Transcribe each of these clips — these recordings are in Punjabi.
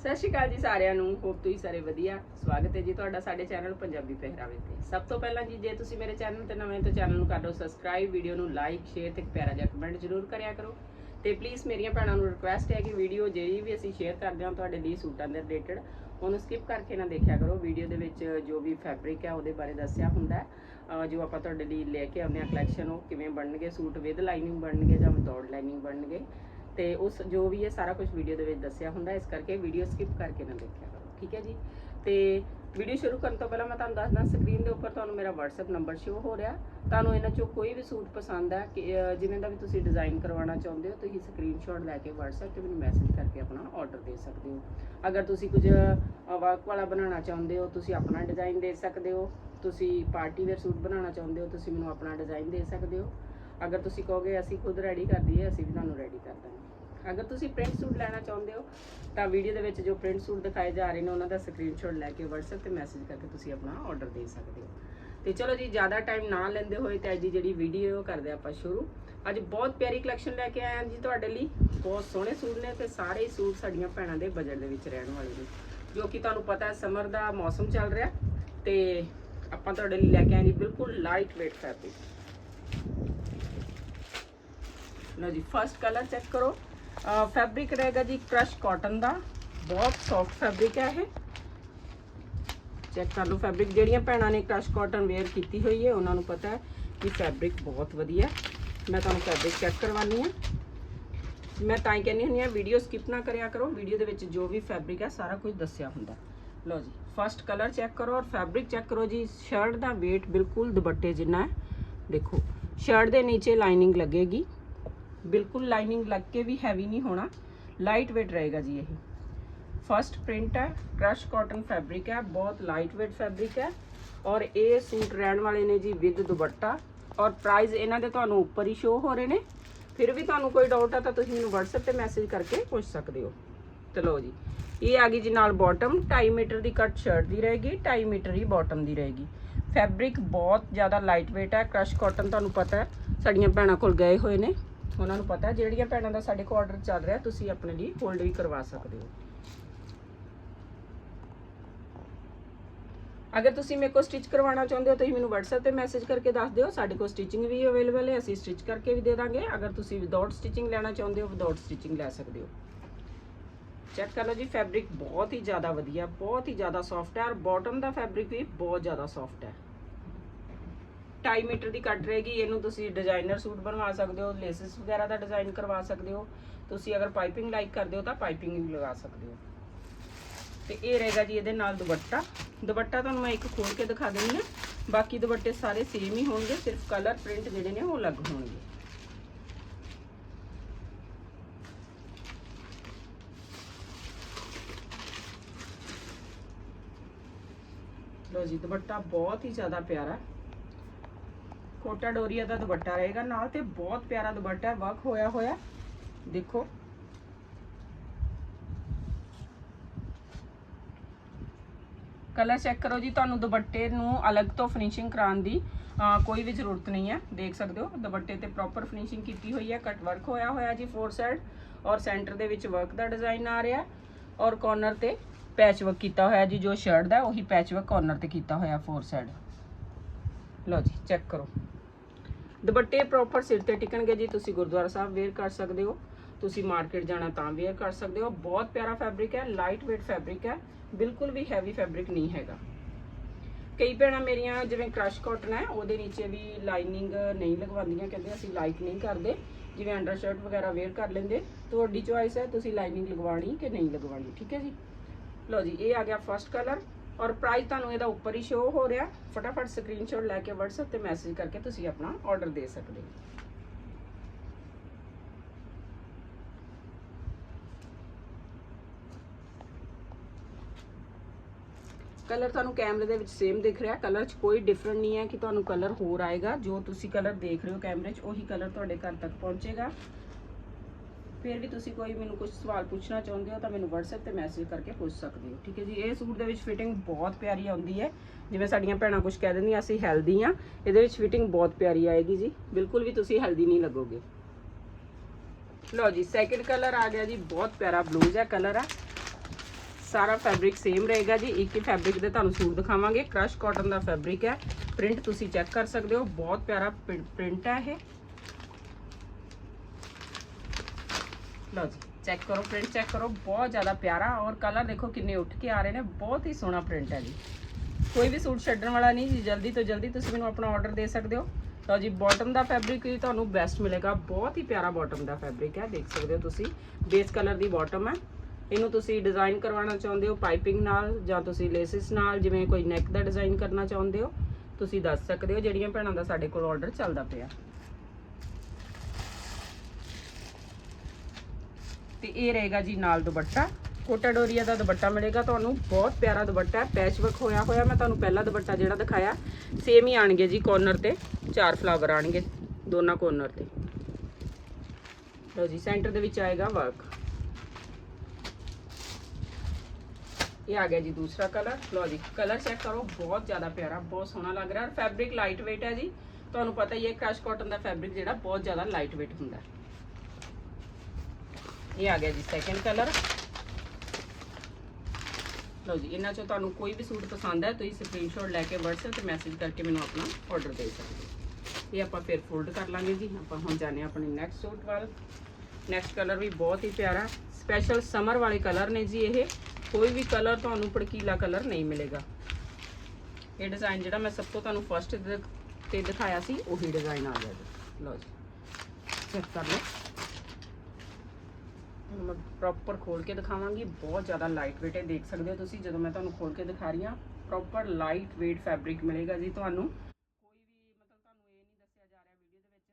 ਸਤਿ ਸ਼੍ਰੀ ਅਕਾਲ ਜੀ ਸਾਰਿਆਂ ਨੂੰ ਹੋਪ ਤੁਸੀਂ ਸਾਰੇ ਵਧੀਆ। ਸਵਾਗਤ ਹੈ ਜੀ ਤੁਹਾਡਾ ਸਾਡੇ ਚੈਨਲ ਪੰਜਾਬੀ ਪਹਿਰਾਵੇ ਤੇ। ਸਭ ਤੋਂ ਪਹਿਲਾਂ ਜੀ, ਜੇ ਤੁਸੀਂ ਮੇਰੇ ਚੈਨਲ ਤੇ ਨਵੇਂ ਤਾਂ ਚੈਨਲ ਨੂੰ ਕਰ ਦਿਓ ਸਬਸਕ੍ਰਾਈਬ ਵੀਡੀਓ ਨੂੰ ਲਾਈਕ ਸ਼ੇਅਰ ਤੇ ਇੱਕ ਪਿਆਰਾ ਜਿਹਾ ਕਮੈਂਟ ਜ਼ਰੂਰ ਕਰਿਆ ਕਰੋ। ਤੇ ਪਲੀਜ਼ ਮੇਰੀਆਂ ਭੈਣਾਂ ਨੂੰ ਰਿਕੁਐਸਟ ਹੈ ਕਿ ਵੀਡੀਓ ਜਿਹੜੀ ਵੀ ਅਸੀਂ ਸ਼ੇਅਰ ਕਰਦੇ ਹਾਂ ਤੁਹਾਡੇ ਲਈ ਸੂਟਾਂ ਦੇ ਰਿਲੇਟਡ ਉਹਨੂੰ ਸਕਿਪ ਕਰਕੇ ਨਾ ਦੇਖਿਆ ਕਰੋ। ਵੀਡੀਓ ਦੇ ਵਿੱਚ ਜੋ ਵੀ ਫੈਬਰਿਕ ਹੈ ਉਹਦੇ ਬਾਰੇ ਦੱਸਿਆ ਹੁੰਦਾ ਜੋ ਆਪਾਂ ਤੁਹਾਡੇ ਲਈ ਲੈ ਕੇ ਆਉਂਦੇ ਹਾਂ ਕਲੈਕਸ਼ਨ ਉਹ ਕਿਵੇਂ ਬਣਨਗੇ? ਸੂਟ ਵਿਦ ਲਾਈਨਿੰਗ ਬਣਨਗੇ ਜਾਂ ਵਿਦਆਊਟ ਲਾਈਨਿੰਗ ਬਣਨਗੇ? ਤੇ ਉਸ ਜੋ ਵੀ ਹੈ ਸਾਰਾ ਕੁਝ ਵੀਡੀਓ ਦੇ ਵਿੱਚ ਦੱਸਿਆ ਹੁੰਦਾ, ਇਸ ਕਰਕੇ ਵੀਡੀਓ ਸਕਿਪ ਕਰਕੇ ਨਾ ਦੇਖਿਆ ਕਰੋ, ਠੀਕ ਹੈ ਜੀ? ਤੇ ਵੀਡੀਓ ਸ਼ੁਰੂ ਕਰਨ ਤੋਂ ਪਹਿਲਾਂ ਮੈਂ ਤੁਹਾਨੂੰ ਦੱਸਦਾ ਸਕਰੀਨ ਦੇ ਉੱਪਰ ਤੁਹਾਨੂੰ ਮੇਰਾ WhatsApp ਨੰਬਰ ਸ਼ੋ ਹੋ ਰਿਹਾ। ਤੁਹਾਨੂੰ ਇਹਨਾਂ ਚੋਂ ਕੋਈ ਵੀ ਸੂਟ ਪਸੰਦ ਹੈ ਕਿ ਜਿਵੇਂ ਦਾ ਵੀ ਤੁਸੀਂ ਡਿਜ਼ਾਈਨ ਕਰਵਾਉਣਾ ਚਾਹੁੰਦੇ ਹੋ, ਤੁਸੀਂ ਸਕਰੀਨਸ਼ਾਟ ਲੈ ਕੇ WhatsApp ਤੇ ਮੈਨੂੰ ਮੈਸੇਜ ਕਰਕੇ ਆਪਣਾ ਆਰਡਰ ਦੇ ਸਕਦੇ ਹੋ। ਅਗਰ ਤੁਸੀਂ ਕੁਝ ਵਰਕ ਵਾਲਾ ਬਣਾਉਣਾ ਚਾਹੁੰਦੇ ਹੋ, ਤੁਸੀਂ ਆਪਣਾ ਡਿਜ਼ਾਈਨ ਦੇ ਸਕਦੇ ਹੋ। ਤੁਸੀਂ ਪਾਰਟੀ ਵੇਅਰ ਸੂਟ ਬਣਾਉਣਾ ਚਾਹੁੰਦੇ ਹੋ, ਤੁਸੀਂ ਮੈਨੂੰ ਆਪਣਾ ਡਿਜ਼ਾਈਨ ਦੇ ਸਕਦੇ ਹੋ। ਅਗਰ ਤੁਸੀਂ ਕਹੋਗੇ ਅਸੀਂ ਖੁਦ ਰੈਡੀ ਕਰ ਦਈਏ, ਅਸੀਂ ਵੀ ਤੁਹਾਨੂੰ ਰੈਡੀ ਕਰ ਦਾਂਗੇ। ਅਗਰ ਤੁਸੀਂ ਪ੍ਰਿੰਟ ਸੂਟ ਲੈਣਾ ਚਾਹੁੰਦੇ ਹੋ, ਤਾਂ ਵੀਡੀਓ ਦੇ ਵਿੱਚ ਜੋ ਪ੍ਰਿੰਟ ਸੂਟ ਦਿਖਾਏ ਜਾ ਰਹੇ ਨੇ, ਉਹਨਾਂ ਦਾ ਸਕਰੀਨਸ਼ਾਟ ਲੈ ਕੇ WhatsApp ਤੇ ਮੈਸੇਜ ਕਰਕੇ ਤੁਸੀਂ ਆਪਣਾ ਆਰਡਰ ਦੇ ਸਕਦੇ ਹੋ। ਤੇ ਚਲੋ ਜੀ, ਜ਼ਿਆਦਾ ਟਾਈਮ ਨਾ ਲੈਂਦੇ ਹੋਏ ਤੇ ਅੱਜ ਦੀ ਜਿਹੜੀ ਵੀਡੀਓ ਕਰਦੇ ਆਪਾਂ ਸ਼ੁਰੂ। ਅੱਜ ਬਹੁਤ ਪਿਆਰੀ ਕਲੈਕਸ਼ਨ ਲੈ ਕੇ ਆਏ ਹਾਂ ਜੀ ਤੁਹਾਡੇ ਲਈ। ਬਹੁਤ ਸੋਹਣੇ ਸੂਟ ਨੇ ਤੇ ਸਾਰੇ ਹੀ ਸੂਟ ਸਾਡੀਆਂ ਭੈਣਾਂ ਦੇ ਬਜਟ ਦੇ ਵਿੱਚ ਰਹਿਣ ਵਾਲੇ ਨੇ। ਜੋ ਕਿ ਤੁਹਾਨੂੰ ਪਤਾ ਹੈ ਸਮਰ ਦਾ ਮੌਸਮ ਚੱਲ ਰਿਹਾ ਤੇ ਆਪਾਂ ਤੁਹਾਡੇ ਲਈ ਲੈ ਕੇ ਆਏ ਜੀ ਬਿਲਕੁਲ ਲਾਈਟ weight ਫੈਬਰਿਕ ਲਓ ਜੀ ਫਰਸਟ ਕਲਰ ਚੈੱਕ ਕਰੋ। ਫੈਬਰਿਕ ਰਹੇਗਾ ਜੀ ਕ੍ਰਸ਼ ਕਾਟਨ ਦਾ। ਬਹੁਤ ਸੌਫਟ ਫੈਬਰਿਕ ਹੈ ਇਹ। ਚੈੱਕ ਕਰ ਲਓ ਫੈਬਰਿਕ ਜਿਹੜੀਆਂ ਭੈਣਾਂ ਨੇ ਕ੍ਰਸ਼ ਕਾਟਨ ਵੇਅਰ ਕੀਤੀ ਹੋਈ ਹੈ, ਉਹਨਾਂ ਨੂੰ ਪਤਾ ਹੈ ਕਿ ਫੈਬਰਿਕ ਬਹੁਤ ਵਧੀਆ ਮੈਂ ਤੁਹਾਨੂੰ ਫੈਬਰਿਕ ਚੈੱਕ ਕਰਵਾਨੀ ਹੈ। ਮੈਂ ਤਾਂ ਹੀ ਕਹਿੰਦੀ ਹੁੰਦੀ ਆ ਵੀਡੀਓ ਸਕਿਪ ਨਾ ਕਰਿਆ ਕਰੋ। ਵੀਡੀਓ ਦੇ ਵਿੱਚ ਜੋ ਵੀ ਫੈਬਰਿਕ ਹੈ, ਸਾਰਾ ਕੁਝ ਦੱਸਿਆ ਹੁੰਦਾ ਲਓ ਜੀ ਫਰਸਟ ਕਲਰ ਚੈੱਕ ਕਰੋ ਔਰ ਫੈਬਰਿਕ ਚੈੱਕ ਕਰੋ ਜੀ। ਸ਼ਰਟ ਦਾ weight ਬਿਲਕੁਲ ਦੁਪੱਟੇ ਜਿੰਨਾ ਹੈ। ਦੇਖੋ ਸ਼ਰਟ ਦੇ ਨੀਚੇ ਲਾਈਨਿੰਗ ਲੱਗੇਗੀ। ਬਿਲਕੁਲ ਲਾਈਨਿੰਗ ਲੱਗ ਕੇ ਵੀ ਹੈਵੀ ਨਹੀਂ ਹੋਣਾ। ਲਾਈਟ weight ਰਹੇਗਾ ਜੀ ਇਹ। ਫਰਸਟ ਪ੍ਰਿੰਟ ਹੈ ਕ੍ਰਸ਼ ਕਾਟਨ ਫੈਬਰਿਕ ਹੈ, ਬਹੁਤ ਲਾਈਟ weight ਫੈਬਰਿਕ ਹੈ। ਔਰ ਇਹ ਸੂਟ ਰਹਿਣ ਵਾਲੇ ਨੇ ਜੀ ਵਿਦ ਦੁਪੱਟਾ। ਔਰ ਪ੍ਰਾਈਸ ਇਹਨਾਂ ਦੇ ਤੁਹਾਨੂੰ ਉੱਪਰ ਹੀ ਸ਼ੋ ਹੋ ਰਹੇ ਨੇ। ਫਿਰ ਵੀ ਤੁਹਾਨੂੰ ਕੋਈ ਡਾਊਟ ਹੈ ਤਾਂ ਤੁਸੀਂ ਮੈਨੂੰ WhatsApp ਤੇ ਮੈਸੇਜ ਕਰਕੇ ਪੁੱਛ ਸਕਦੇ ਹੋ। ਚਲੋ ਜੀ, ਇਹ ਆ ਗਈ ਜੀ ਨਾਲ ਬਾਟਮ 2.5 ਮੀਟਰ ਦੀ ਕੱਟ ਸ਼ਰਟ ਦੀ ਰਹੇਗੀ 2.5 ਮੀਟਰ ਹੀ ਬਾਟਮ ਦੀ ਰਹੇਗੀ। ਫੈਬਰਿਕ ਬਹੁਤ ਜ਼ਿਆਦਾ ਲਾਈਟ weight ਹੈ ਕ੍ਰਸ਼ ਕਾਟਨ ਤੁਹਾਨੂੰ ਪਤਾ ਹੈ, ਸਾਡੀਆਂ ਭੈਣਾਂ ਕੋਲ ਗਏ ਹੋਏ ਨੇ। ਉਹਨਾਂ ਨੂੰ ਪਤਾ, ਜਿਹੜੀਆਂ ਭੈਣਾਂ ਦਾ ਸਾਡੇ ਕੋਲ ਆਰਡਰ ਚੱਲ ਰਿਹਾ, ਤੁਸੀਂ ਆਪਣੇ ਲਈ ਹੋਲਡ ਵੀ ਕਰਵਾ ਸਕਦੇ ਹੋ। ਅਗਰ ਤੁਸੀਂ ਮੇਰੇ ਕੋਲ ਸਟਿਚ ਕਰਵਾਉਣਾ ਚਾਹੁੰਦੇ ਹੋ, ਤੁਸੀਂ ਮੈਨੂੰ WhatsApp ਤੇ ਮੈਸੇਜ ਕਰਕੇ ਦੱਸ ਦਿਓ, ਸਾਡੇ ਕੋਲ ਸਟਿਚਿੰਗ ਵੀ ਅਵੇਲੇਬਲ ਹੈ, ਅਸੀਂ ਸਟਿਚ ਕਰਕੇ ਵੀ ਦੇ ਦਾਂਗੇ। ਅਗਰ ਤੁਸੀਂ ਵਿਦਆਊਟ ਸਟਿਚਿੰਗ ਲੈਣਾ ਚਾਹੁੰਦੇ ਹੋ ਵਿਦਆਊਟ ਸਟਿਚਿੰਗ ਲੈ ਸਕਦੇ ਹੋ। ਚੈੱਕ ਕਰ ਲਓ ਜੀ ਫੈਬਰਿਕ ਬਹੁਤ ਹੀ ਜ਼ਿਆਦਾ ਵਧੀਆ, ਬਹੁਤ ਹੀ ਜ਼ਿਆਦਾ ਸੌਫਟ ਹੈ, ਔਰ ਬਾਟਮ ਦਾ ਫੈਬਰਿਕ ਵੀ ਬਹੁਤ ਜ਼ਿਆਦਾ ਸੌਫਟ ਹੈ। 2.5 ਮੀਟਰ ਦੀ ਕੱਟ ਰਹੇਗੀ, ਇਹਨੂੰ ਤੁਸੀਂ ਡਿਜ਼ਾਈਨਰ ਸੂਟ ਬਣਵਾ ਸਕਦੇ ਹੋ ਲੇਸਿਸ ਵਗੈਰਾ ਦਾ ਡਿਜ਼ਾਈਨ ਕਰਵਾ ਸਕਦੇ ਹੋ। ਤੁਸੀਂ ਅਗਰ ਪਾਈਪਿੰਗ ਲਾਈਕ ਕਰਦੇ ਹੋ ਤਾਂ ਪਾਈਪਿੰਗ ਵੀ ਲਗਾ ਸਕਦੇ ਹੋ। ਤੇ ਇਹ ਰਹੇਗਾ ਜੀ ਇਹਦੇ ਨਾਲ ਦੁਪੱਟਾ। ਦੁਪੱਟਾ ਤੁਹਾਨੂੰ ਮੈਂ ਇੱਕ ਖੋਲ ਕੇ ਦਿਖਾ ਦਿੰਦੀ ਹਾਂ। ਬਾਕੀ ਦੁਪੱਟੇ ਸਾਰੇ ਸੇਮ ਹੀ ਹੋਣਗੇ, ਸਿਰਫ ਕਲਰ ਪ੍ਰਿੰਟ ਜਿਹੜੇ ਨੇ ਉਹ ਅਲੱਗ ਹੋਣਗੇ। ਲੋ ਜੀ, ਦੁਪੱਟਾ ਬਹੁਤ ਹੀ ਜ਼ਿਆਦਾ ਪਿਆਰਾ ਕੋਟਾ ਡੋਰੀਆ ਦਾ ਦੁਪੱਟਾ ਰਹੇਗਾ, ਨਾਲ ਤੇ ਬਹੁਤ ਪਿਆਰਾ ਦੁਪੱਟਾ ਵਰਕ ਹੋਇਆ ਹੋਇਆ। ਦੇਖੋ। ਕਲਰ ਚੈੱਕ ਕਰੋ ਜੀ, ਤੁਹਾਨੂੰ ਦੁਪੱਟੇ ਨੂੰ ਅਲੱਗ ਤੋਂ ਫਿਨਿਸ਼ਿੰਗ ਕਰਾਉਣ ਦੀ ਕੋਈ ਵੀ ਜ਼ਰੂਰਤ ਨਹੀਂ ਹੈ। ਦੇਖ ਸਕਦੇ ਹੋ, ਦੁਪੱਟੇ ਤੇ ਪ੍ਰੋਪਰ ਫਿਨਿਸ਼ਿੰਗ ਕੀਤੀ ਹੋਈ ਹੈ ਕਟ ਵਰਕ ਹੋਇਆ ਹੋਇਆ ਜੀ ਫੋਰ ਸਾਈਡ ਔਰ ਸੈਂਟਰ ਦੇ ਵਿੱਚ ਵਰਕ ਦਾ ਡਿਜ਼ਾਈਨ ਆ ਰਿਹਾ ਔਰ ਕਾਰਨਰ ਤੇ ਪੈਚ ਵਰਕ ਕੀਤਾ ਹੋਇਆ ਜੀ, ਜੋ ਸ਼ਰਟ ਦਾ ਉਹੀ ਪੈਚ ਵਰਕ ਕਾਰਨਰ ਤੇ ਕੀਤਾ ਹੋਇਆ ਫੋਰ ਸਾਈਡ ਲਓ ਜੀ ਚੈੱਕ ਕਰੋ। ਦੁਪੱਟੇ ਪ੍ਰੋਪਰ ਸਿਰ ਤੇ ਟਿਕਣਗੇ ਜੀ, ਤੁਸੀਂ ਗੁਰਦੁਆਰਾ ਸਾਹਿਬ ਵੇਅਰ ਕਰ ਸਕਦੇ ਹੋ। ਤੁਸੀਂ ਮਾਰਕੀਟ ਜਾਣਾ ਤਾਂ ਵੇਅਰ ਕਰ ਸਕਦੇ ਹੋ। ਬਹੁਤ ਪਿਆਰਾ ਫੈਬਰਿਕ ਹੈ ਲਾਈਟ weight ਫੈਬਰਿਕ ਹੈ, ਬਿਲਕੁਲ ਵੀ ਹੈਵੀ ਫੈਬਰਿਕ ਨਹੀਂ ਹੈਗਾ। ਕਈ ਭੈਣਾਂ ਮੇਰੀਆਂ ਜਿਵੇਂ ਕ੍ਰਸ਼ ਕਾਟਨ ਹੈ, ਉਹਦੇ ਨੀਚੇ ਵੀ ਲਾਈਨਿੰਗ ਨਹੀਂ ਲਗਵਾਉਂਦੀਆਂ, ਕਹਿੰਦੇ ਅਸੀਂ ਲਾਈਕ ਨਹੀਂ ਕਰਦੇ। ਜਿਵੇਂ ਅੰਡਰ ਸ਼ਰਟ ਵਗੈਰਾ ਵੇਅਰ ਕਰ ਲੈਂਦੇ। ਤੁਹਾਡੀ ਚੁਆਇਸ ਹੈ, ਤੁਸੀਂ ਲਾਈਨਿੰਗ ਲਗਵਾਣੀ ਕਿ ਨਹੀਂ ਲਗਵਾਣੀ ਠੀਕ ਹੈ ਜੀ? ਲਓ ਜੀ, ਇਹ ਆ ਗਿਆ ਫਰਸਟ ਕਲਰ ਔਰ ਪ੍ਰਾਈਸ ਤੁਹਾਨੂੰ ਇਹਦਾ ਉੱਪਰ ਹੀ ਸ਼ੋ ਹੋ ਰਿਹਾ। ਫਟਾਫਟ ਸਕਰੀਨਸ਼ਾਟ ਲੈ ਕੇ WhatsApp ਤੇ ਮੈਸੇਜ ਕਰਕੇ ਤੁਸੀਂ ਆਪਣਾ ਆਰਡਰ ਦੇ ਸਕਦੇ ਹੋ। ਕਲਰ ਤੁਹਾਨੂੰ ਕੈਮਰੇ ਦੇ ਵਿੱਚ ਸੇਮ ਦਿਖ ਰਿਹਾ। ਕਲਰ 'ਚ ਕੋਈ ਡਿਫਰੈਂਟ ਨਹੀਂ ਹੈ ਕਿ ਤੁਹਾਨੂੰ ਕਲਰ ਹੋਰ ਆਏਗਾ। ਜੋ ਤੁਸੀਂ ਕਲਰ ਦੇਖ ਰਹੇ ਹੋ ਕੈਮਰੇ 'ਚ, ਉਹੀ ਕਲਰ ਤੁਹਾਡੇ ਘਰ ਤੱਕ ਪਹੁੰਚੇਗਾ। ਫਿਰ ਵੀ ਤੁਸੀਂ ਕੋਈ ਮੈਨੂੰ ਕੁਝ ਸਵਾਲ ਪੁੱਛਣਾ ਚਾਹੁੰਦੇ ਹੋ ਤਾਂ ਮੈਨੂੰ WhatsApp ਤੇ ਮੈਸੇਜ ਕਰਕੇ ਪੁੱਛ ਸਕਦੇ ਹੋ, ਠੀਕ ਹੈ ਜੀ? ਇਹ ਸੂਟ ਦੇ ਵਿੱਚ ਫਿਟਿੰਗ ਬਹੁਤ ਪਿਆਰੀ ਆਉਂਦੀ ਹੈ। ਜਿਵੇਂ ਸਾਡੀਆਂ ਭੈਣਾਂ ਕੁਝ ਕਹਿ ਦਿੰਦੀਆਂ, ਅਸੀਂ ਹੈਲਦੀ ਆ ਇਹਦੇ ਵਿੱਚ ਫਿਟਿੰਗ ਬਹੁਤ ਪਿਆਰੀ ਆਏਗੀ ਜੀ। ਬਿਲਕੁਲ ਵੀ ਤੁਸੀਂ ਹੈਲਦੀ ਨਹੀਂ ਲੱਗੋਗੇ। ਲਓ ਜੀ ਸੈਕਿੰਡ ਕਲਰ ਆ ਗਿਆ ਜੀ, ਬਹੁਤ ਪਿਆਰਾ ਬਲੂਜ਼ ਹੈ ਕਲਰ ਆ। ਸਾਰਾ ਫੈਬਰਿਕ ਸੇਮ ਰਹੇਗਾ ਜੀ, ਇੱਕ ਹੀ ਫੈਬਰਿਕ ਦੇ ਤੁਹਾਨੂੰ ਸੂਟ ਦਿਖਾਵਾਂਗੇ। ਕ੍ਰਸ਼ ਕਾਟਨ ਦਾ ਫੈਬਰਿਕ ਹੈ। ਪ੍ਰਿੰਟ ਤੁਸੀਂ ਚੈੱਕ ਕਰ ਸਕਦੇ ਹੋ, ਬਹੁਤ ਪਿਆਰਾ ਪ੍ਰਿੰਟ ਹੈ ਇਹ। ਲਓ ਜੀ ਚੈੱਕ ਕਰੋ ਪ੍ਰਿੰਟ ਚੈੱਕ ਕਰੋ, ਬਹੁਤ ਜ਼ਿਆਦਾ ਪਿਆਰਾ ਔਰ ਕਲਰ ਦੇਖੋ ਕਿੰਨੇ ਉੱਠ ਕੇ ਆ ਰਹੇ ਨੇ, ਬਹੁਤ ਹੀ ਸੋਹਣਾ ਪ੍ਰਿੰਟ ਹੈ ਜੀ। ਕੋਈ ਵੀ ਸੂਟ ਛੱਡਣ ਵਾਲਾ ਨਹੀਂ ਜੀ, ਜਲਦੀ ਤੋਂ ਜਲਦੀ ਤੁਸੀਂ ਮੈਨੂੰ ਆਪਣਾ ਆਰਡਰ ਦੇ ਸਕਦੇ ਹੋ। ਲਓ ਜੀ ਬਾਟਮ ਦਾ ਫੈਬਰਿਕ ਵੀ ਤੁਹਾਨੂੰ ਬੈਸਟ ਮਿਲੇਗਾ, ਬਹੁਤ ਹੀ ਪਿਆਰਾ ਬਾਟਮ ਦਾ ਫੈਬਰਿਕ ਹੈ, ਦੇਖ ਸਕਦੇ ਹੋ ਤੁਸੀਂ। ਬੇਸ ਕਲਰ ਦੀ ਬਾਟਮ ਹੈ। ਇਹਨੂੰ ਤੁਸੀਂ ਡਿਜ਼ਾਈਨ ਕਰਵਾਉਣਾ ਚਾਹੁੰਦੇ ਹੋ ਪਾਈਪਿੰਗ ਨਾਲ, ਜਾਂ ਤੁਸੀਂ ਲੇਸਿਸ ਨਾਲ, ਜਿਵੇਂ ਕੋਈ ਨੈਕ ਦਾ ਡਿਜ਼ਾਈਨ ਕਰਨਾ ਚਾਹੁੰਦੇ ਹੋ, ਤੁਸੀਂ ਦੱਸ ਸਕਦੇ ਹੋ, ਜਿਹੜੀਆਂ ਭੈਣਾਂ ਦਾ ਸਾਡੇ ਕੋਲ ਆਰਡਰ ਚੱਲਦਾ ਪਿਆ। ਤੇ ਇਹ ਰਹੇਗਾ ਜੀ ਨਾਲ ਦੁਪੱਟਾ। ਕੋਟਾ ਡੋਰੀਆ ਦਾ ਦੁਪੱਟਾ ਮਿਲੇਗਾ ਤੁਹਾਨੂੰ। ਬਹੁਤ ਪਿਆਰਾ ਦੁਪੱਟਾ ਹੈ। ਪੈਚ ਵਰਕ ਹੋਇਆ ਹੋਇਆ। ਮੈਂ ਤੁਹਾਨੂੰ ਪਹਿਲਾ ਦੁਪੱਟਾ ਜਿਹੜਾ ਦਿਖਾਇਆ ਸੇਮ ਹੀ ਆਣਗੇ ਜੀ ਕੋਰਨਰ ਤੇ। ਚਾਰ ਫਲਾਵਰ ਆਣਗੇ ਦੋਨਾਂ ਕੋਰਨਰ ਤੇ। ਲਓ ਜੀ ਸੈਂਟਰ ਦੇ ਵਿੱਚ ਆਏਗਾ ਵਰਕ ਇਹ ਆ ਗਿਆ ਜੀ ਦੂਸਰਾ ਕਲਰ ਲਓ ਜੀ ਕਲਰ ਚੈੱਕ ਕਰੋ। ਬਹੁਤ ਜ਼ਿਆਦਾ ਪਿਆਰਾ, ਬਹੁਤ ਸੋਹਣਾ ਲੱਗ ਰਿਹਾ। ਔਰ ਫੈਬਰਿਕ ਲਾਈਟ weight ਹੈ ਜੀ। ਤੁਹਾਨੂੰ ਪਤਾ ਹੀ ਹੈ ਕ੍ਰਸ਼ ਕਾਟਨ ਦਾ ਫੈਬਰਿਕ ਜਿਹੜਾ ਬਹੁਤ ਜ਼ਿਆਦਾ ਲਾਈਟ weight ਹੁੰਦਾ ਹੈ। ਇਹ ਆ ਗਿਆ ਜੀ ਸੈਕੰਡ ਕਲਰ ਲਓ ਜੀ, ਇਹਨਾਂ ਚੋਂ ਤੁਹਾਨੂੰ ਕੋਈ ਵੀ ਸੂਟ ਪਸੰਦ ਹੈ, ਤੁਸੀਂ ਸਕਰੀਨਸ਼ਾਟ ਲੈ ਕੇ WhatsApp ਤੇ ਮੈਸੇਜ ਕਰਕੇ ਮੈਨੂੰ ਆਪਣਾ ਆਰਡਰ ਦੇ ਸਕਦੇ ਹੋ। ਇਹ ਆਪਾਂ ਫਿਰ ਫੋਲਡ ਕਰ ਲਾਂਗੇ ਜੀ। ਆਪਾਂ ਹੁਣ ਜਾਣੇ ਆਪਣੇ ਨੈਕਸਟ ਸੂਟ ਵੱਲ। ਨੈਕਸਟ ਕਲਰ ਵੀ ਬਹੁਤ ਹੀ ਪਿਆਰਾ ਸਪੈਸ਼ਲ ਸਮਰ ਵਾਲੇ ਕਲਰ ਨੇ ਜੀ ਇਹ। ਕੋਈ ਵੀ ਕਲਰ ਤੁਹਾਨੂੰ ਭੜਕੀਲਾ ਕਲਰ ਨਹੀਂ ਮਿਲੇਗਾ। ਇਹ ਡਿਜ਼ਾਈਨ ਜਿਹੜਾ ਮੈਂ ਸਭ ਤੋਂ ਤੁਹਾਨੂੰ ਫਸਟ ਤੇ ਦਿਖਾਇਆ ਸੀ, ਉਹੀ ਡਿਜ਼ਾਈਨ ਆ ਗਿਆ ਜੀ। ਲਓ ਜੀ ਚੈੱਕ ਕਰ ਲਓ। ਹੁਣ ਮੈਂ ਪ੍ਰੋਪਰ ਖੋਲ ਕੇ ਦਿਖਾਵਾਂਗੀ। ਬਹੁਤ ਜ਼ਿਆਦਾ ਲਾਈਟ weight ਹੈ ਦੇਖ ਸਕਦੇ ਹੋ ਤੁਸੀਂ, ਜਦੋਂ ਮੈਂ ਤੁਹਾਨੂੰ ਖੋਲ ਕੇ ਦਿਖਾ ਰਹੀ ਹਾਂ। ਪ੍ਰੋਪਰ ਲਾਈਟ weight ਫੈਬਰਿਕ ਮਿਲੇਗਾ ਜੀ ਤੁਹਾਨੂੰ। ਕੋਈ ਵੀ ਮਤਲਬ ਤੁਹਾਨੂੰ ਇਹ ਨਹੀਂ ਦੱਸਿਆ ਜਾ ਰਿਹਾ ਵੀਡੀਓ ਦੇ ਵਿੱਚ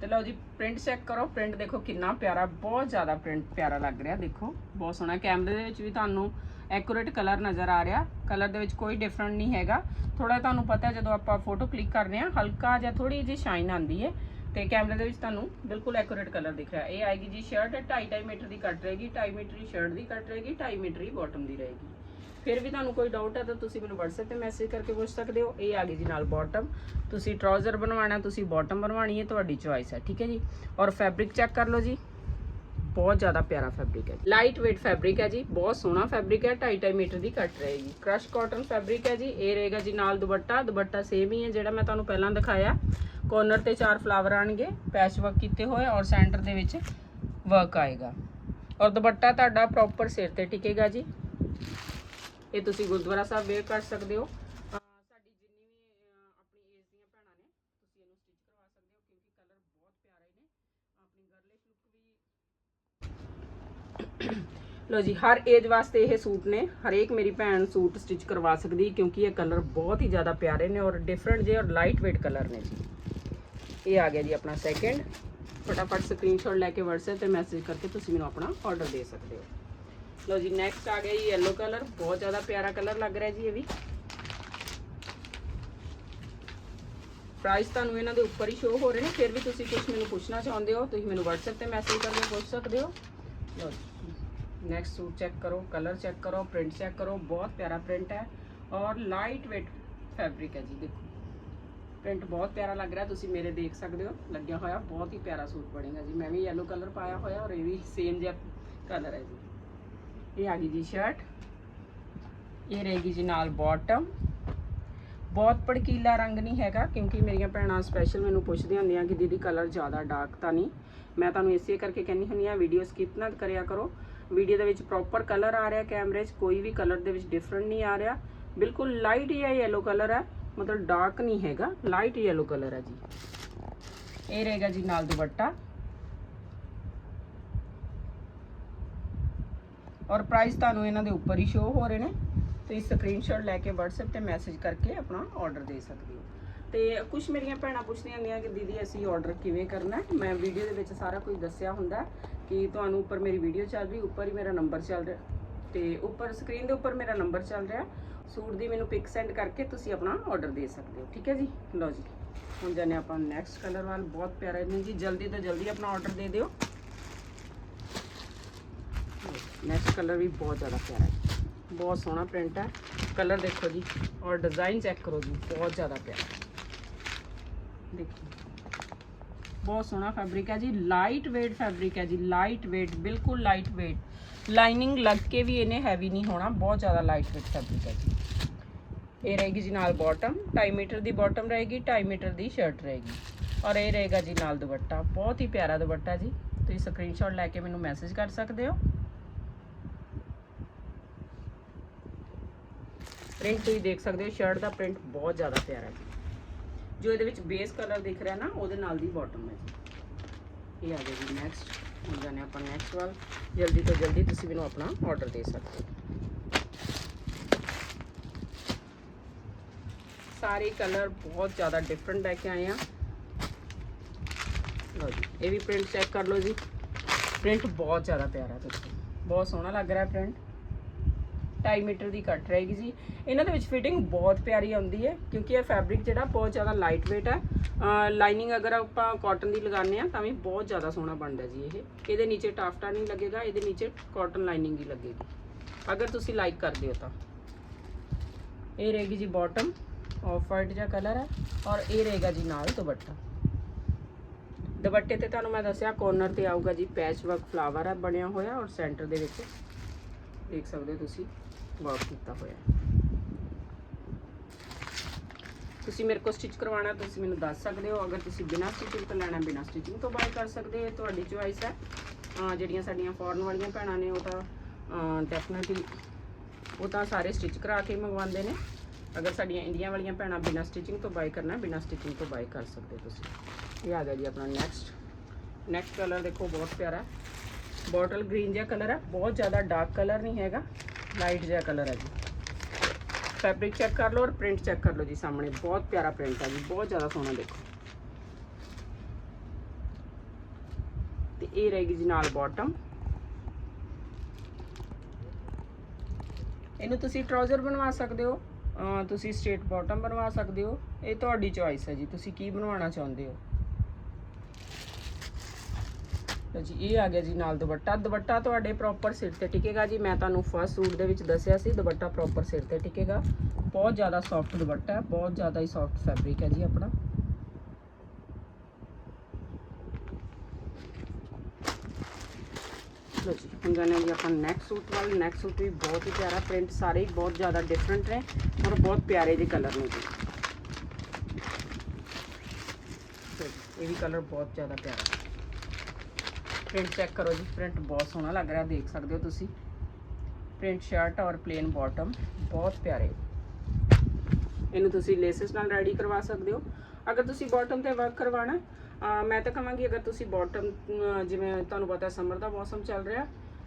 ਤੇ ਲਓ ਜੀ ਪ੍ਰਿੰਟ ਚੈੱਕ ਕਰੋ। ਪ੍ਰਿੰਟ ਦੇਖੋ ਕਿੰਨਾ ਪਿਆਰਾ, ਬਹੁਤ ਜ਼ਿਆਦਾ ਪ੍ਰਿੰਟ ਪਿਆਰਾ ਲੱਗ ਰਿਹਾ, ਦੇਖੋ। ਬਹੁਤ ਸੋਹਣਾ। ਕੈਮਰੇ ਦੇ ਵਿੱਚ ਵੀ ਤੁਹਾਨੂੰ ਐਕੂਰੇਟ ਕਲਰ ਨਜ਼ਰ ਆ ਰਿਹਾ। ਕਲਰ ਦੇ ਵਿੱਚ ਕੋਈ ਡਿਫਰੈਂਟ ਨਹੀਂ ਹੈਗਾ। ਥੋੜਾ ਤੁਹਾਨੂੰ ਪਤਾ ਜਦੋਂ ਆਪਾਂ ਫੋਟੋ ਕਲਿੱਕ ਕਰਦੇ ਹਾਂ, ਹਲਕਾ ਜਿਹਾ ਥੋੜੀ ਜਿਹੀ ਸ਼ਾਈਨ ਆਉਂਦੀ ਹੈ। ਤੇ ਕੈਮਰੇ ਦੇ ਵਿੱਚ ਤੁਹਾਨੂੰ ਬਿਲਕੁਲ ਐਕੂਰੇਟ ਕਲਰ ਦਿਖ ਰਿਹਾ। ਇਹ ਆਏਗੀ ਜੀ ਸ਼ਰਟ 2.5 ਮੀਟਰ ਦੀ ਕੱਟ ਰਹੇਗੀ 2.5 ਮੀਟਰ ਦੀ ਸ਼ਰਟ ਦੀ ਕੱਟ ਰਹੇਗੀ 2.5 ਮੀਟਰ ਦੀ ਬਾਟਮ ਦੀ ਰਹੇਗੀ। ਫਿਰ ਵੀ ਤੁਹਾਨੂੰ ਕੋਈ ਡਾਊਟ ਹੈ ਤਾਂ ਤੁਸੀਂ ਮੈਨੂੰ WhatsApp ਤੇ ਮੈਸੇਜ ਕਰਕੇ ਪੁੱਛ ਸਕਦੇ ਹੋ। ਇਹ ਆ ਗਈ ਜੀ ਨਾਲ ਬਾਟਮ ਤੁਸੀਂ ਟਰਾਊਜ਼ਰ ਬਣਵਾਉਣਾ, ਤੁਸੀਂ ਬਾਟਮ ਬਣਵਾਣੀ ਹੈ, ਤੁਹਾਡੀ ਚੋਇਸ ਹੈ, ਠੀਕ ਹੈ ਜੀ? ਔਰ ਫੈਬਰਿਕ ਚੈੱਕ ਕਰ ਲਓ ਜੀ। ਬਹੁਤ ਜ਼ਿਆਦਾ ਪਿਆਰਾ ਫੈਬਰਿਕ ਹੈ ਲਾਈਟ weight ਫੈਬਰਿਕ ਹੈ ਜੀ, ਬਹੁਤ ਸੋਹਣਾ ਫੈਬਰਿਕ ਹੈ 2.5 ਮੀਟਰ ਦੀ ਕੱਟ ਰਹੇਗੀ। ਕ੍ਰਸ਼ ਕਾਟਨ ਫੈਬਰਿਕ ਹੈ ਜੀ, ਇਹ ਰਹੇਗਾ ਜੀ ਨਾਲ ਦੁਪੱਟਾ। ਦੁਪੱਟਾ ਸੇਮ ਹੀ ਹੈ ਜਿਹੜਾ ਮੈਂ ਤੁਹਾਨੂੰ ਪਹਿਲਾਂ ਦਿਖਾਇਆ। ਕੋਰਨਰ ਤੇ ਚਾਰ ਫਲਾਵਰ ਆਣਗੇ ਪੈਚ ਵਰਕ ਕੀਤੇ ਹੋਏ ਔਰ ਸੈਂਟਰ ਦੇ ਵਿੱਚ ਵਰਕ ਆਏਗਾ। ਔਰ ਦੁਪੱਟਾ ਤੁਹਾਡਾ ਪ੍ਰੋਪਰ ਸਿਰ ਤੇ ਟਿਕੇਗਾ ਜੀ। ਇਹ ਤੁਸੀਂ ਗੁਰਦੁਆਰਾ ਸਾਹਿਬ ਵੇਅਰ ਕਰ ਸਕਦੇ ਹੋ। ਅਹ ਸਾਡੀ ਜਿੰਨੀ ਵੀ, ਅਹ ਆਪਣੀ ਏਜ ਦੀਆਂ ਭੈਣਾਂ ਨੇ, ਤੁਸੀਂ ਇਹਨੂੰ ਸਟਿਚ ਕਰਵਾ ਸਕਦੇ ਹੋ ਕਿਉਂਕਿ ਕਲਰ ਬਹੁਤ ਪਿਆਰੇ ਨੇ। ਆਪਣੀ ਗਰਲਿਸ਼ ਲੁੱਕ ਵੀ ਲੋ ਜੀ, ਹਰ ਏਜ ਵਾਸਤੇ ਇਹ ਸੂਟ ਨੇ। ਹਰੇਕ ਮੇਰੀ ਭੈਣ ਸੂਟ ਸਟਿਚ ਕਰਵਾ ਸਕਦੀ ਕਿਉਂਕਿ ਇਹ ਕਲਰ ਬਹੁਤ ਹੀ ਜ਼ਿਆਦਾ ਪਿਆਰੇ ਨੇ ਔਰ ਡਿਫਰੈਂਟ ਜੇ ਔਰ ਲਾਈਟ weight ਕਲਰ ਨੇ ਜੀ। ਇਹ ਆ ਗਿਆ ਜੀ ਆਪਣਾ ਸੈਕਿੰਡ ਫਟਾਫਟ ਸਕਰੀਨਸ਼ਾਟ ਲੈ ਕੇ WhatsApp ਤੇ ਮੈਸੇਜ ਕਰਕੇ ਤੁਸੀਂ ਮੈਨੂੰ ਆਪਣਾ ਆਰਡਰ ਦੇ ਸਕਦੇ ਹੋ। ਲਓ ਜੀ ਨੈਕਸਟ ਆ ਗਿਆ ਜੀ yellow ਕਲਰ ਬਹੁਤ ਜ਼ਿਆਦਾ ਪਿਆਰਾ ਕਲਰ ਲੱਗ ਰਿਹਾ ਜੀ ਇਹ ਵੀ। ਪ੍ਰਾਈਸ ਤੁਹਾਨੂੰ ਇਹਨਾਂ ਦੇ ਉੱਪਰ ਹੀ ਸ਼ੋ ਹੋ ਰਹੇ ਨੇ, ਫਿਰ ਵੀ ਤੁਸੀਂ ਕੁਝ ਮੈਨੂੰ ਪੁੱਛਣਾ ਚਾਹੁੰਦੇ ਹੋ, ਤੁਸੀਂ ਮੈਨੂੰ WhatsApp ਤੇ ਮੈਸੇਜ ਕਰਕੇ ਪੁੱਛ ਸਕਦੇ ਹੋ। ਲਓ ਨੈਕਸਟ ਸੂਟ ਚੈੱਕ ਕਰੋ ਕਲਰ ਚੈੱਕ ਕਰੋ ਪ੍ਰਿੰਟ ਚੈੱਕ ਕਰੋ, ਬਹੁਤ ਪਿਆਰਾ ਪ੍ਰਿੰਟ ਹੈ। ਔਰ ਲਾਈਟ weight ਫੈਬਰਿਕ ਹੈ ਜੀ, ਦੇਖੋ। ਪ੍ਰਿੰਟ ਬਹੁਤ ਪਿਆਰਾ ਲੱਗ ਰਿਹਾ, ਤੁਸੀਂ ਮੇਰੇ ਦੇਖ ਸਕਦੇ ਹੋ, ਲੱਗਿਆ ਹੋਇਆ, ਬਹੁਤ ਹੀ ਪਿਆਰਾ ਸੂਟ ਬਣੇਗਾ ਜੀ। ਮੈਂ ਵੀ yellow ਕਲਰ ਪਾਇਆ ਹੋਇਆ ਔਰ ਇਹ ਵੀ ਸੇਮ ਜਿਹਾ ਕਲਰ ਹੈ ਜੀ। ਇਹ ਆ ਗਈ ਜੀ ਸ਼ਰਟ ਇਹ ਰਹੇਗੀ ਜੀ ਨਾਲ ਬਾਟਮ ਬਹੁਤ ਭੜਕੀਲਾ ਰੰਗ ਨਹੀਂ ਹੈਗਾ, ਕਿਉਂਕਿ ਮੇਰੀਆਂ ਭੈਣਾਂ ਸਪੈਸ਼ਲ ਮੈਨੂੰ ਪੁੱਛਦੀਆਂ ਹੁੰਦੀਆਂ ਕਿ ਦੀਦੀ ਕਲਰ ਜ਼ਿਆਦਾ ਡਾਰਕ ਤਾਂ ਨਹੀਂ। ਮੈਂ ਤੁਹਾਨੂੰ ਇਸੇ ਕਰਕੇ ਕਹਿੰਦੀ ਹੁੰਦੀ ਆ ਵੀਡੀਓ ਸਕਿਪ ਨਾ ਕਰਿਆ ਕਰੋ। ਵੀਡੀਓ ਦੇ ਵਿੱਚ ਪ੍ਰੋਪਰ ਕਲਰ ਆ ਰਿਹਾ ਕੈਮਰੇ 'ਚ, ਕੋਈ ਵੀ ਕਲਰ ਦੇ ਵਿੱਚ ਡਿਫਰੈਂਟ ਨਹੀਂ ਆ ਰਿਹਾ। ਬਿਲਕੁਲ ਲਾਈਟ ਜਿਹਾ ਯੈਲੋ ਕਲਰ ਹੈ। ਮਤਲਬ ਡਾਰਕ ਨਹੀਂ ਹੈਗਾ ਲਾਈਟ ਯੈਲੋ ਕਲਰ ਹੈ ਜੀ। ਇਹ ਰਹੇਗਾ ਜੀ ਨਾਲ ਦੁਪੱਟਾ। ਔਰ ਪ੍ਰਾਈਸ ਤੁਹਾਨੂੰ ਇਹਨਾਂ ਦੇ ਉੱਪਰ ਹੀ ਸ਼ੋ ਹੋ ਰਹੇ ਨੇ। ਤੁਸੀਂ ਸਕਰੀਨਸ਼ਾਟ ਲੈ ਕੇ WhatsApp ਤੇ ਮੈਸੇਜ ਕਰਕੇ ਆਪਣਾ ਆਰਡਰ ਦੇ ਸਕਦੇ ਹੋ। ਤੇ ਕੁਝ ਮੇਰੀਆਂ ਭੈਣਾਂ ਪੁੱਛਦੀਆਂ ਹੁੰਦੀਆਂ ਕਿ ਦੀਦੀ, ਅਸੀਂ ਆਰਡਰ ਕਿਵੇਂ ਕਰਨਾ ਮੈਂ ਵੀਡੀਓ ਦੇ ਵਿੱਚ ਸਾਰਾ ਕੁਝ ਦੱਸਿਆ ਹੁੰਦਾ ਕਿ ਤੁਹਾਨੂੰ ਉੱਪਰ ਮੇਰੀ ਵੀਡੀਓ ਚੱਲ ਰਹੀ, ਉੱਪਰ ਹੀ ਮੇਰਾ ਨੰਬਰ ਚੱਲ ਰਿਹਾ। ਤੇ ਉੱਪਰ ਸਕਰੀਨ ਦੇ ਉੱਪਰ ਮੇਰਾ ਨੰਬਰ ਚੱਲ ਰਿਹਾ। ਸੂਟ ਦੀ ਮੈਨੂੰ ਪਿਕ ਸੈਂਡ ਕਰਕੇ ਤੁਸੀਂ ਆਪਣਾ ਆਰਡਰ ਦੇ ਸਕਦੇ ਹੋ, ਠੀਕ ਹੈ ਜੀ? ਲਓ ਜੀ, ਹੁਣ ਜਾਨੇ ਆਪਾਂ ਨੈਕਸਟ ਕਲਰ ਵੱਲ, ਬਹੁਤ ਪਿਆਰਾ ਨੇ ਜੀ, ਜਲਦੀ ਤੋਂ ਜਲਦੀ ਆਪਣਾ ਆਰਡਰ ਦੇ ਦਿਓ। ਨੈਕਸਟ ਕਲਰ ਵੀ ਬਹੁਤ ਜ਼ਿਆਦਾ ਪਿਆਰਾ ਹੈ। ਬਹੁਤ ਸੋਹਣਾ ਪ੍ਰਿੰਟ ਹੈ। ਕਲਰ ਦੇਖੋ ਜੀ, ਔਰ ਡਿਜ਼ਾਈਨ ਚੈੱਕ ਕਰੋ ਜੀ, ਬਹੁਤ ਜ਼ਿਆਦਾ ਪਿਆਰਾ ਦੇਖੋ, ਬਹੁਤ ਸੋਹਣਾ ਫੈਬਰਿਕ ਹੈ ਜੀ ਲਾਈਟ weight ਫੈਬਰਿਕ ਹੈ ਜੀ ਲਾਈਟ weight, ਬਿਲਕੁਲ ਲਾਈਟ weight ਲਾਈਨਿੰਗ ਲੱਗ ਕੇ ਵੀ ਇਹਨੇ ਹੈਵੀ ਨਹੀਂ ਹੋਣਾ, ਬਹੁਤ ਜ਼ਿਆਦਾ ਲਾਈਟ weight ਫੈਬਰਿਕ ਹੈ ਜੀ। ਇਹ ਰਹੇਗੀ ਜੀ ਨਾਲ ਬਾਟਮ 2.5 ਮੀਟਰ ਦੀ ਬਾਟਮ ਰਹੇਗੀ 2.5 ਮੀਟਰ ਦੀ ਸ਼ਰਟ ਰਹੇਗੀ। ਔਰ ਇਹ ਰਹੇਗਾ ਜੀ ਨਾਲ ਦੁਪੱਟਾ। ਬਹੁਤ ਹੀ ਪਿਆਰਾ ਦੁਪੱਟਾ ਜੀ। ਤੁਸੀਂ ਸਕਰੀਨਸ਼ਾਟ ਲੈ ਕੇ ਮੈਨੂੰ ਮੈਸੇਜ ਕਰ ਸਕਦੇ ਹੋ। ਪ੍ਰਿੰਟ ਤੁਸੀਂ ਦੇਖ ਸਕਦੇ ਹੋ ਸ਼ਰਟ ਦਾ ਪ੍ਰਿੰਟ ਬਹੁਤ ਜ਼ਿਆਦਾ ਪਿਆਰਾ ਹੈ ਜੋ ਇਹਦੇ ਵਿੱਚ ਬੇਸ ਕਲਰ ਦਿਖ ਰਿਹਾ ਨਾ, ਉਹਦੇ ਨਾਲ ਦੀ ਬਾਟਮ ਹੈ ਜੀ। ਇਹ ਆ ਗਿਆ ਜੀ ਨੈਕਸਟ ਹੁਣ ਜਾਣੇ ਆਪਾਂ ਨੈਕਸਟ ਵੱਲ। ਜਲਦੀ ਤੋਂ ਜਲਦੀ ਤੁਸੀਂ ਮੈਨੂੰ ਆਪਣਾ ਆਰਡਰ ਦੇ ਸਕਦੇ ਹੋ। ਸਾਰੇ ਕਲਰ ਬਹੁਤ ਜ਼ਿਆਦਾ ਡਿਫਰੈਂਟ ਲੈ ਕੇ ਆਏ ਆ। ਲਓ ਜੀ, ਇਹ ਵੀ ਪ੍ਰਿੰਟ ਚੈੱਕ ਕਰ ਲਓ ਜੀ। ਪ੍ਰਿੰਟ ਬਹੁਤ ਜ਼ਿਆਦਾ ਪਿਆਰਾ ਤੁਸੀਂ ਬਹੁਤ ਸੋਹਣਾ ਲੱਗ ਰਿਹਾ ਪ੍ਰਿੰਟ 2.5 ਮੀਟਰ ਦੀ ਕੱਟ ਰਹੇਗੀ ਜੀ। ਇਹਨਾਂ ਦੇ ਵਿੱਚ ਫਿਟਿੰਗ ਬਹੁਤ ਪਿਆਰੀ ਆਉਂਦੀ ਹੈ, ਕਿਉਂਕਿ ਇਹ ਫੈਬਰਿਕ ਜਿਹੜਾ ਬਹੁਤ ਜ਼ਿਆਦਾ ਲਾਈਟ weight ਹੈ ਲਾਈਨਿੰਗ ਅਗਰ ਆਪਾਂ ਕਾਟਨ ਦੀ ਲਗਾਉਂਦੇ ਆ, ਤਾਂ ਵੀ ਬਹੁਤ ਜ਼ਿਆਦਾ ਸੋਹਣਾ ਬਣਦਾ ਜੀ ਇਹ। ਇਹਦੇ ਨੀਚੇ ਟਾਫਟਾ ਨਹੀਂ ਲੱਗੇਗਾ, ਇਹਦੇ ਨੀਚੇ ਕਾਟਨ ਲਾਈਨਿੰਗ ਹੀ ਲੱਗੇਗੀ। ਅਗਰ ਤੁਸੀਂ ਲਾਈਕ ਕਰਦੇ ਹੋ ਤਾਂ। ਇਹ ਰਹੇਗੀ ਜੀ ਬਾਟਮ ਆਫ ਵਾਈਟ ਜਿਹਾ ਕਲਰ ਹੈ ਔਰ ਇਹ ਰਹੇਗਾ ਜੀ ਨਾਲ ਦੁਪੱਟਾ। ਦੁਪੱਟੇ ਤੇ ਤੁਹਾਨੂੰ ਮੈਂ ਦੱਸਿਆ ਕੋਰਨਰ ਤੇ ਆਊਗਾ ਜੀ ਪੈਚ ਵਰਕ ਫਲਾਵਰ ਹੈ, ਬਣਿਆ ਹੋਇਆ ਔਰ ਸੈਂਟਰ ਦੇ ਵਿੱਚ ਦੇਖ ਸਕਦੇ ਹੋ ਤੁਸੀਂ ਵਰਕ ਕੀਤਾ ਹੋਇਆ ਤੁਸੀਂ ਮੇਰੇ ਕੋਲ ਸਟਿਚ ਕਰਵਾਉਣਾ, ਤੁਸੀਂ ਮੈਨੂੰ ਦੱਸ ਸਕਦੇ ਹੋ। ਅਗਰ ਤੁਸੀਂ ਬਿਨਾਂ ਸਟਿਚਿੰਗ ਤੋਂ ਲੈਣਾ, ਬਿਨਾਂ ਸਟਿਚਿੰਗ ਤੋਂ ਬਾਈ ਕਰ ਸਕਦੇ ਹੋ ਤੁਹਾਡੀ ਚੁਆਇਸ ਹੈ। ਜਿਹੜੀਆਂ ਸਾਡੀਆਂ ਫੋਰਨ ਵਾਲੀਆਂ ਭੈਣਾਂ ਨੇ ਉਹ ਤਾਂ ਡੈਫੀਨਿਟਲੀ ਉਹ ਤਾਂ ਸਾਰੇ ਸਟਿਚ ਕਰਾ ਕੇ ਮੰਗਵਾਉਂਦੇ ਨੇ। ਅਗਰ ਸਾਡੀਆਂ ਇੰਡੀਆ ਵਾਲੀਆਂ ਭੈਣਾਂ ਬਿਨਾਂ ਸਟਿਚਿੰਗ ਤੋਂ ਬਾਈ ਕਰਨਾ ਬਿਨਾਂ ਸਟਿਚਿੰਗ ਤੋਂ ਬਾਈ ਕਰ ਸਕਦੇ ਹੋ ਤੁਸੀਂ ਇਹ ਆ ਗਿਆ ਜੀ ਆਪਣਾ ਨੈਕਸਟ ਨੈਕਸਟ ਕਲਰ ਦੇਖੋ ਬਹੁਤ ਪਿਆਰਾ ਬੋਟਲ ਗ੍ਰੀਨ ਜਿਹਾ ਕਲਰ ਹੈ ਬਹੁਤ ਜ਼ਿਆਦਾ ਡਾਰਕ ਕਲਰ ਨਹੀਂ ਹੈਗਾ ਲਾਈਟ ਜਿਹਾ ਕਲਰ ਹੈ ਜੀ ਫੈਬਰਿਕ ਚੈੱਕ ਕਰ ਲਓ ਔਰ ਪ੍ਰਿੰਟ ਚੈੱਕ ਕਰ ਲਓ ਜੀ ਸਾਹਮਣੇ ਬਹੁਤ ਪਿਆਰਾ ਪ੍ਰਿੰਟ ਹੈ ਜੀ ਬਹੁਤ ਜ਼ਿਆਦਾ ਸੋਹਣਾ ਦੇਖੋ ਤੇ ਇਹ ਰਹੇਗੀ ਜੀ ਨਾਲ ਬਾਟਮ ਇਹਨੂੰ ਤੁਸੀਂ ਟਰਾਊਜ਼ਰ ਬਣਵਾ ਸਕਦੇ ਹੋ ਅਹ ਤੁਸੀਂ ਸਟ੍ਰੇਟ ਬਾਟਮ ਬਣਵਾ ਸਕਦੇ ਹੋ। ਇਹ ਤੁਹਾਡੀ ਚੋਇਸ ਹੈ ਜੀ। ਤੁਸੀਂ ਕੀ ਬਣਵਾਉਣਾ ਚਾਹੁੰਦੇ ਹੋ? ਲਓ ਜੀ, ਇਹ ਆ ਗਿਆ ਜੀ ਨਾਲ ਦੁਪੱਟਾ। ਦੁਪੱਟਾ ਤੁਹਾਡੇ ਪ੍ਰੋਪਰ ਸਿਰ ਤੇ ਟਿਕੇਗਾ ਜੀ। ਮੈਂ ਤੁਹਾਨੂੰ ਫਸਟ ਸੂਟ ਦੇ ਵਿੱਚ ਦੱਸਿਆ ਸੀ, ਦੁਪੱਟਾ ਪ੍ਰੋਪਰ ਸਿਰ ਤੇ ਟਿਕੇਗਾ। ਬਹੁਤ ਜ਼ਿਆਦਾ ਸੌਫਟ ਦੁਪੱਟਾ ਹੈ, ਬਹੁਤ ਜ਼ਿਆਦਾ ਹੀ ਸੌਫਟ ਫੈਬਰਿਕ ਹੈ ਜੀ ਆਪਣਾ। ਲਓ ਜੀ ਹੁਣ ਜਾਣਾ ਜੀ ਆਪਾਂ ਨੈਕ ਸੂਟ ਵੱਲ। ਨੈਕ ਸੂਟ ਵੀ ਬਹੁਤ ਹੀ ਪਿਆਰਾ ਪ੍ਰਿੰਟ ਸਾਰੇ ਹੀ ਬਹੁਤ ਜ਼ਿਆਦਾ ਡਿਫਰੈਂਟ ਨੇ ਔਰ ਬਹੁਤ ਪਿਆਰੇ ਜਿਹੇ ਕਲਰ ਨੇ ਜੀ। ਇਹ ਵੀ ਕਲਰ ਬਹੁਤ ਜ਼ਿਆਦਾ ਪਿਆਰਾ। ਪ੍ਰਿੰਟ ਚੈੱਕ ਕਰੋ ਜੀ ਪ੍ਰਿੰਟ ਬਹੁਤ ਸੋਹਣਾ ਲੱਗ ਰਿਹਾ, ਦੇਖ ਸਕਦੇ ਹੋ ਤੁਸੀਂ। ਪ੍ਰਿੰਟ ਸ਼ਰਟ ਔਰ ਪਲੇਨ ਬਾਟਮ ਬਹੁਤ ਪਿਆਰੇ। ਇਹਨੂੰ ਤੁਸੀਂ ਲੇਸਸ ਨਾਲ ਰੈਡੀ ਕਰਵਾ ਸਕਦੇ ਹੋ। ਅਗਰ ਤੁਸੀਂ ਬਾਟਮ ਤੇ ਵਰਕ ਕਰਵਾਣਾ ਮੈਂ ਤਾਂ ਕਹਾਂਗੀ, ਅਗਰ ਤੁਸੀਂ ਬਾਟਮ ਜਿਵੇਂ ਤੁਹਾਨੂੰ ਪਤਾ ਸਮਰ ਦਾ ਮੌਸਮ ਚੱਲ ਰਿਹਾ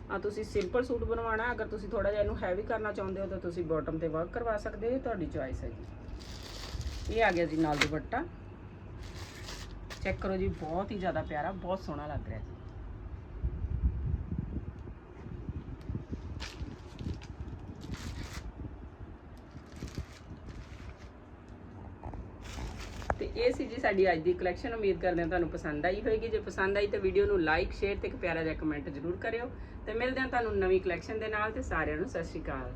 ਆ ਤੁਸੀਂ ਸਿੰਪਲ ਸੂਟ ਬਣਵਾਉਣਾ, ਅਗਰ ਤੁਸੀਂ ਥੋੜਾ ਜਿਹਾ ਇਹਨੂੰ ਹੈਵੀ ਕਰਨਾ ਚਾਹੁੰਦੇ ਹੋ, ਤਾਂ ਤੁਸੀਂ ਬਾਟਮ ਤੇ ਵਰਕ ਕਰਵਾ ਸਕਦੇ ਹੋ ਤੁਹਾਡੀ ਚੁਆਇਸ ਹੈ ਜੀ। ਇਹ ਆ ਗਿਆ ਜੀ ਨਾਲ ਦੁਪੱਟਾ। ਚੈੱਕ ਕਰੋ ਜੀ, ਬਹੁਤ ਹੀ ਜ਼ਿਆਦਾ ਪਿਆਰਾ, ਬਹੁਤ ਸੋਹਣਾ ਲੱਗ ਰਿਹਾ ਜੀ। ਇਹ ਸੀ ਜੀ ਸਾਡੀ ਅੱਜ ਦੀ ਕਲੈਕਸ਼ਨ ਉਮੀਦ ਕਰਦੇ ਹਾਂ ਤੁਹਾਨੂੰ ਪਸੰਦ ਆਈ ਹੋਵੇਗੀ ਜੇ ਪਸੰਦ ਆਈ ਤਾਂ ਵੀਡੀਓ ਨੂੰ ਲਾਈਕ ਸ਼ੇਅਰ ਤੇ ਇੱਕ ਪਿਆਰਾ ਜਿਹਾ ਕਮੈਂਟ ਜ਼ਰੂਰ ਕਰਿਓ। ਤੇ ਮਿਲਦੇ ਹਾਂ ਤੁਹਾਨੂੰ ਨਵੀਂ ਕਲੈਕਸ਼ਨ ਦੇ ਨਾਲ। ਤੇ ਸਾਰਿਆਂ ਨੂੰ ਸਤਿ ਸ਼੍ਰੀ ਅਕਾਲ।